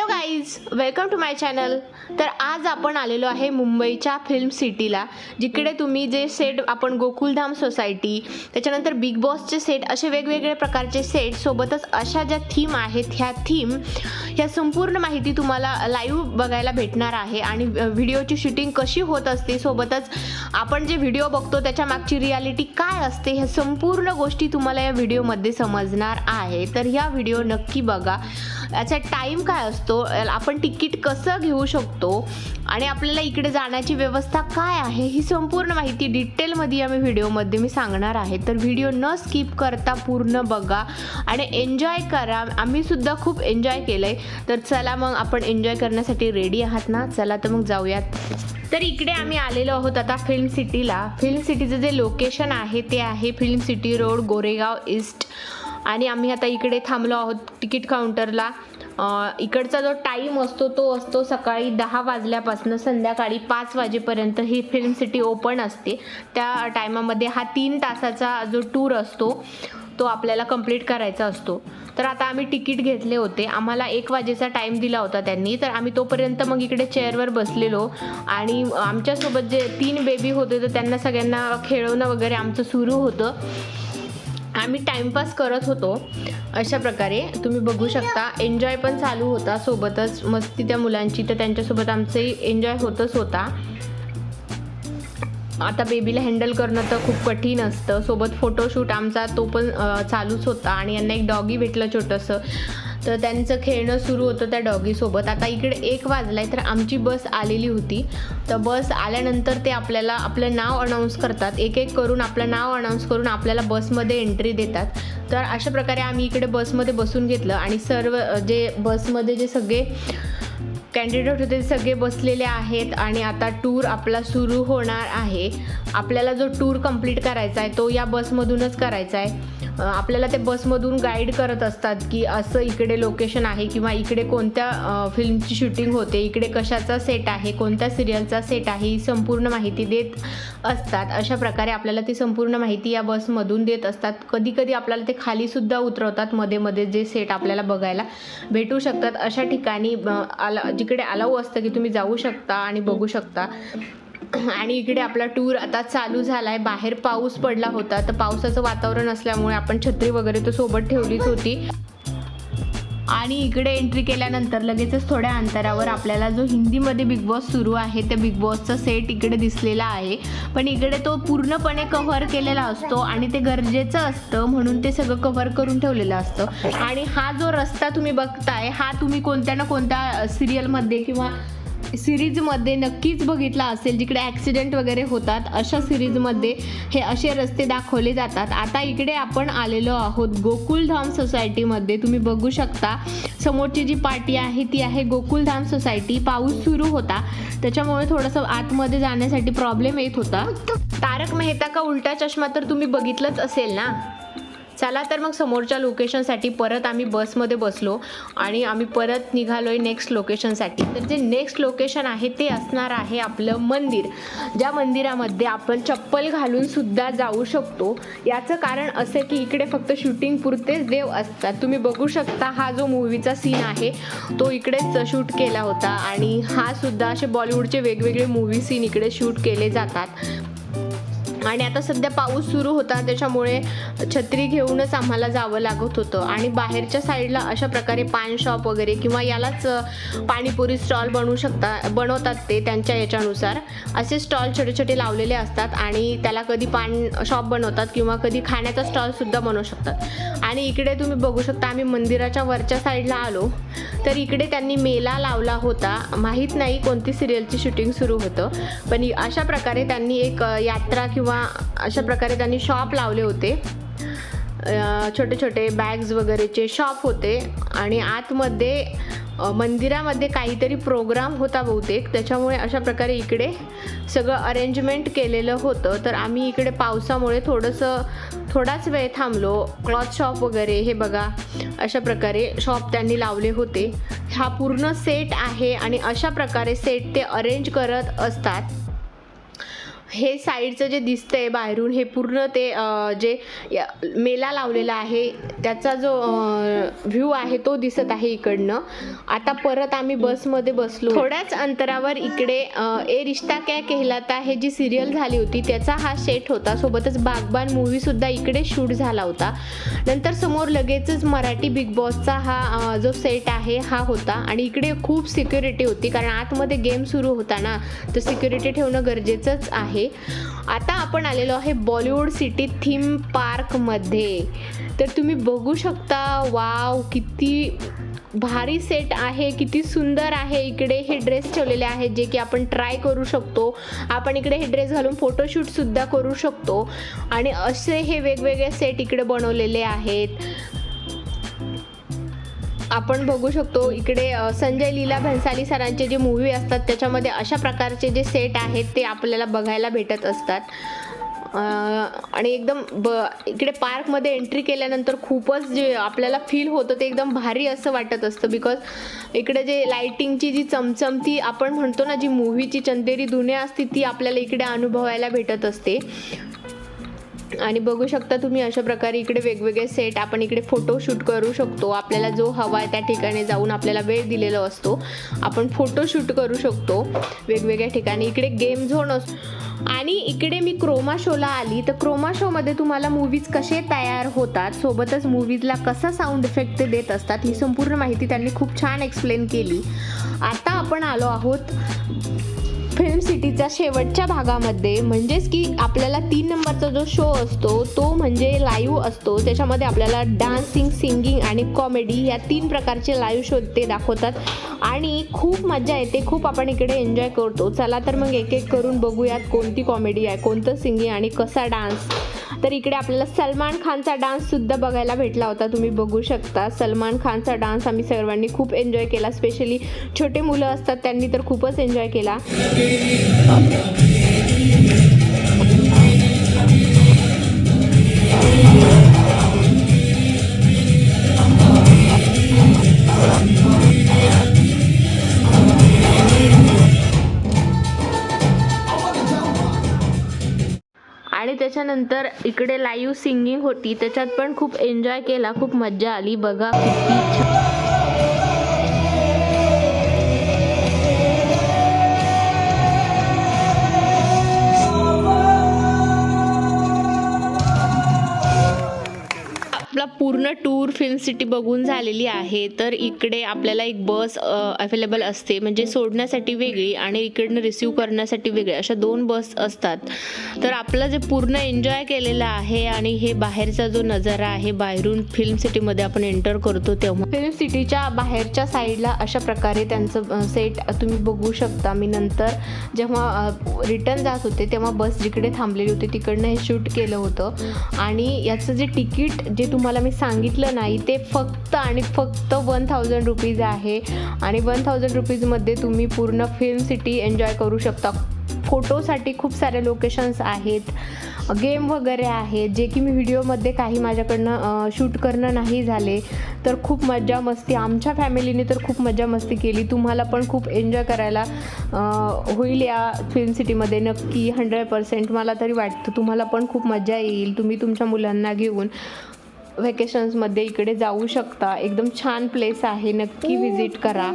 know guys welcome to my channel तर आज आपण आलेलो आहे मुंबईच्या फिल्म सिटीला जिकडे तुम्ही जे सेट आपण गोकुलधाम सोसायटी त्याच्यानंतर बिग बॉसचे सेट असे वेगवेगळे प्रकारचे सेट सोबतच अशा ज्या थीम आहेत ह्या थीम ह्या संपूर्ण माहिती तुम्हाला लाईव्ह बघायला भेटणार आहे आणि व्हिडिओची शूटिंग कशी होत असते सोबतच आपण जे व्हिडिओ बघतो त्याच्या मागची रियालिटी काय असते ह्या संपूर्ण गोष्टी तुम्हाला या व्हिडिओमध्ये समजणार आहे. तर ह्या व्हिडिओ नक्की बघा. याचा टाईम काय असतो? आपण तिकीट कसं घेऊ शकतो आणि आपल्याला इकडे जाण्याची व्यवस्था काय आहे ही संपूर्ण माहिती डिटेलमध्ये आम्ही व्हिडिओमध्ये मी सांगणार आहे. तर व्हिडिओ न स्किप करता पूर्ण बघा आणि एन्जॉय करा. आम्ही सुद्धा खूप एन्जॉय केलं आहे तर चला मग आपण एन्जॉय करण्यासाठी रेडी आहात ना? चला तर मग जाऊयात. तर इकडे आम्ही आलेलो आहोत आता फिल्म सिटीला. फिल्म सिटीचं जे लोकेशन आहे ते आहे film city road Goregaon east. आणि आम्ही आता इकडे थांबलो आहोत तिकीट काउंटरला. इकडचा जो टाईम असतो तो असतो सकाळी दहा वाजल्यापासून संध्याकाळी पाच वाजेपर्यंत ही फिल्म सिटी ओपन असते. त्या टायमामध्ये हा तीन तासाचा जो टूर असतो तो आपल्याला कंप्लीट करायचा असतो. तर आता आम्ही तिकीट घेतले होते. आम्हाला एक वाजेचा टाईम दिला होता त्यांनी. तर आम्ही तोपर्यंत मग इकडे चेअरवर बसलेलो. आणि आमच्यासोबत जे तीन बेबी होते तर त्यांना सगळ्यांना खेळवणं वगैरे आमचं सुरू होतं. आम्ही टाइमपास करत होतो. अशा प्रकारे तुम्ही बघू शकता एन्जॉय पण चालू होता सोबतच. मस्ती त्या मुलांची तर त्यांच्यासोबत आमचंही एन्जॉय होतच होता. आता बेबीला हँडल करणं तर खूप कठीण असतं. सोबत फोटोशूट आमचा तो पण चालूच होता आणि यांना एक डॉगी भेटलं छोटंसं. तर त्यांचं खेळणं सुरू होतं त्या डॉगीसोबत आता इकडे एक वाजलाय तर आमची बस आलेली होती. तर बस आल्यानंतर ते आपल्याला आपलं नाव अनाऊन्स करतात. एक एक करून आपलं नाव अनाऊन्स करून आपल्याला बसमध्ये एंट्री देतात. तर अशा प्रकारे आम्ही इकडे बसमध्ये बसून घेतलं आणि सर्व जे बसमध्ये जे सगळे कॅन्डिडेट होते ते सगळे बसलेले आहेत आणि आता टूर आपला सुरू होणार आहे. आपल्याला जो टूर कंप्लीट करायचा आहे तो या बसमधूनच करायचा आहे. आपल्याला ते बसमधून गाईड करत असतात की असं इकडे लोकेशन आहे किंवा इकडे कोणत्या फिल्मची शूटिंग होते इकडे कशाचा सेट आहे कोणत्या सिरियलचा सेट आहे ही संपूर्ण माहिती देत असतात. अशा प्रकारे आपल्याला ती संपूर्ण माहिती या बसमधून देत असतात. कधी कधी आपल्याला ते खालीसुद्धा उतरवतात. मध्ये मध्ये जे सेट आपल्याला बघायला भेटू शकतात. अशा ठिकाणी आला जिकडे अलाऊ असतं की तुम्ही जाऊ शकता आणि बघू शकता. आणि इकडे आपला टूर आता चालू झाला आहे बाहेर पाऊस पडला होता तर पावसाचं वातावरण असल्यामुळे आपण छत्री वगैरे तर सोबत ठेवलीच होती. आणि इकडे एंट्री केल्यानंतर लगेचच थोड्या अंतरावर आपल्याला जो हिंदीमध्ये बिग बॉस सुरू आहे त्या बिग बॉसचा सेट इकडे दिसलेला आहे. पण इकडे तो पूर्णपणे कव्हर केलेला असतो आणि ते गरजेचं असतं म्हणून ते सगळं कव्हर करून ठेवलेलं असतं. आणि हा जो रस्ता तुम्ही बघताय हा तुम्ही कोणत्या ना कोणत्या सिरियलमध्ये किंवा सिरीजमध्ये नक्कीच बघितला असेल जिकडे ॲक्सिडेंट वगैरे होतात अशा सिरीजमध्ये हे असे रस्ते दाखवले जातात. आता इकडे आपण आलेलो आहोत गोकुलधाम सोसायटीमध्ये. तुम्ही बघू शकता समोरची जी पार्टी आहे ती आहे गोकुलधाम सोसायटी. पाऊस सुरू होता. त्याच्यामुळे थोडंसं आतमध्ये जाण्यासाठी प्रॉब्लेम येत होता. तारक मेहता का उलटा चष्मा तर तुम्ही बघितलंच असेल ना? चला तर मग समोरच्या लोकेशनसाठी परत आम्ही बसमध्ये बसलो आणि आम्ही परत निघालोय नेक्स्ट लोकेशनसाठी तर जे नेक्स्ट लोकेशन आहे ते असणार आहे आपलं मंदिर. ज्या मंदिरामध्ये आपण चप्पल घालून सुद्धा जाऊ शकतो. याचं कारण असं की इकडे फक्त शूटिंग पुरतेच देव असतात. तुम्ही बघू शकता हा जो मूवीचा सीन आहे तो इकडेच शूट केला होता. आणि हा सुद्धा असे बॉलिवूडचे वेगवेगळे मूवी सीन इकडे शूट केले जातात. आणि आता सध्या पाऊस सुरू होता त्याच्यामुळे छत्री घेऊनच आम्हाला जावं लागत होतं. आणि बाहेरच्या साईडला अशा प्रकारे पान शॉप वगैरे किंवा यालाच पाणीपुरी स्टॉल बनवू शकता बनवतात ते त्यांच्या याच्यानुसार. असे स्टॉल छोटे छोटे लावलेले असतात आणि त्याला कधी पान शॉप बनवतात किंवा कधी खाण्याचा स्टॉलसुद्धा बनवू शकतात. आणि इकडे तुम्ही बघू शकता आम्ही मंदिराच्या वरच्या साईडला आलो. तर इकडे त्यांनी मेला लावला होता. माहीत नाही कोणती सिरियलची शूटिंग सुरू होतं. पण अशा प्रकारे त्यांनी एक यात्रा किंवा अशा प्रकारे त्यांनी शॉप लावले होते. छोटे छोटे बॅग्स वगैरेचे शॉप होते आणि आतमध्ये मंदिरामध्ये काहीतरी प्रोग्राम होता बहुतेक. त्याच्यामुळे अशा प्रकारे इकडे सगळं अरेंजमेंट केलेलं होतं. तर आम्ही इकडे पावसामुळे थोडंसं थोडाच वेळ थांबलो. क्लॉथ शॉप वगैरे हे बघा अशा प्रकारे शॉप त्यांनी लावले होते. हा पूर्ण सेट आहे आणि अशा प्रकारे सेट ते अरेंज करत असतात. हे साईडचं जे दिसतंय बाहेरून हे पूर्ण ते जे मेला लावलेला आहे त्याचा जो व्ह्यू आहे तो दिसत आहे इकडनं. आता परत आम्ही बसमध्ये बसलो. थोड्याच अंतरावर इकडे ए रिश्ता क्या केहलाता हे जी सिरियल झाली होती त्याचा हा सेट होता. सोबतच बागबान मूवी सुद्धा इकडे शूट झाला होता. नंतर समोर लगेचच मराठी बिग बॉसचा हा जो सेट आहे हा होता. आणि इकडे खूप सिक्युरिटी होती कारण आतमध्ये गेम सुरू होता ना तर सिक्युरिटी ठेवणं गरजेचंच आहे. आता आपण आलेलो आहे बॉलिवूड सिटी थीम पार्कमध्ये तर तुम्ही बघू शकता वाव किती भारी सेट आहे किती सुंदर आहे. इकडे हे ड्रेस ठेवलेले आहेत जे की आपण ट्राय करू शकतो. आपण इकडे हे ड्रेस घालून फोटोशूटसुद्धा करू शकतो. आणि असे हे वेगवेगळे सेट इकडे बनवलेले आहेत. आपण बघू शकतो इकडे संजय लीला भन्साली सरांचे जे मूवी असतात त्याच्यामध्ये अशा प्रकारचे जे सेट आहेत ते आपल्याला बघायला भेटत असतात. आणि एकदम ब इकडे पार्कमध्ये एंट्री केल्यानंतर खूपच जे आपल्याला फील होतं ते एकदम भारी असं वाटत असतं. बिकॉज इकडे जे लाईटिंगची जी चमचमती आपण म्हणतो ना जी मूवीची चंदेरी दुनिया असते ती आपल्याला इकडे अनुभवायला भेटत असते. आणि बघू शकता तुम्ही अशा प्रकारे इकडे वेगवेगळे सेट आपण इकडे फोटो शूट करू शकतो. आपल्याला जो हवा आहे त्या ठिकाणी जाऊन आपल्याला वेळ दिलेला असतो. आपण फोटो शूट करू शकतो वेगवेगळ्या ठिकाणी. इकडे गेम झोन असतो आणि इकडे मी क्रोमा शोला आली. तर क्रोमा शोमध्ये तुम्हाला मूवीज कसे तयार होतात सोबतच मूवीजला कसा साऊंड इफेक्ट देत असतात ही संपूर्ण माहिती त्यांनी खूप छान एक्सप्लेन केली. आता आपण आलो आहोत फिल्म सिटीच्या शेवटच्या भागामध्ये म्हणजेच की आपल्याला तीन नंबरचा जो शो असतो तो म्हणजे लाईव्ह असतो. त्याच्यामध्ये आपल्याला डान्सिंग सिंगिंग आणि कॉमेडी या तीन प्रकारचे लाईव्ह शो ते दाखवतात. आणि खूप मजा येते खूप आपण इकडे एन्जॉय करतो. चला तर मग एक एक करून बघूयात कोणती कॉमेडी आहे कोणतं सिंगिंग आणि कसा डान्स तर इकडे आपल्याला सलमान खानचा डान्स सुद्धा बघायला भेटला होता. तुम्ही बघू शकता. सलमान खानचा डान्स आम्ही सर्वांनी खूप एन्जॉय केला. स्पेशली छोटे मुलं असतात त्यांनी तर खूपच एन्जॉय केला. त्याच्यानंतर इकडे लाईव्ह सिंगिंग होती. त्याच्यात पण खूप एन्जॉय केला. खूप मज्जा आली. बघा किती पूर्ण टूर फिल्म सिटी बघून झालेली आहे. तर इकडे आपल्याला एक बस अवेलेबल असते. म्हणजे सोडण्यासाठी वेगळी आणि इकडनं रिसीव करण्यासाठी वेगळी. अशा दोन बस असतात. तर आपलं जे पूर्ण एन्जॉय केलेलं आहे आणि हे बाहेरचा जो नजारा आहे बाहेरून फिल्म सिटीमध्ये आपण एंटर करतो तेव्हा. फिल्म सिटीच्या बाहेरच्या साईडला अशा प्रकारे त्यांचं सेट तुम्ही बघू शकता. मी नंतर जेव्हा रिटर्न जात होते तेव्हा बस जिकडे थांबलेली होती तिकडनं हे शूट केलं होतं. आणि याचं जे तिकीट जे तुम्हाला मी सांगितलं नाही. ते फक्त आणि फक्त वन थाउजंड रुपीज आहे. आणि वन थाउजंड रुपीजमध्ये तुम्ही पूर्ण फिल्म सिटी एन्जॉय करू शकता. फोटोसाठी खूप सारे लोकेशन्स आहेत. गेम वगैरे आहेत. जे की मी व्हिडिओमध्ये काही माझ्याकडनं शूट करणं नाही झाले. तर खूप मजा मस्ती. आमच्या फॅमिलीने तर खूप मजा मस्ती केली. तुम्हाला पण खूप एन्जॉय करायला होईल या फिल्म सिटीमध्ये नक्की हंड्रेड पर्सेंट मला तरी वाटतं तुम्हाला पण खूप मजा येईल. तुम्ही तुमच्या मुलांना घेऊन. व्हॅकेशन्समध्ये इकडे जाऊ शकता. एकदम छान प्लेस आहे. नक्की विजिट करा.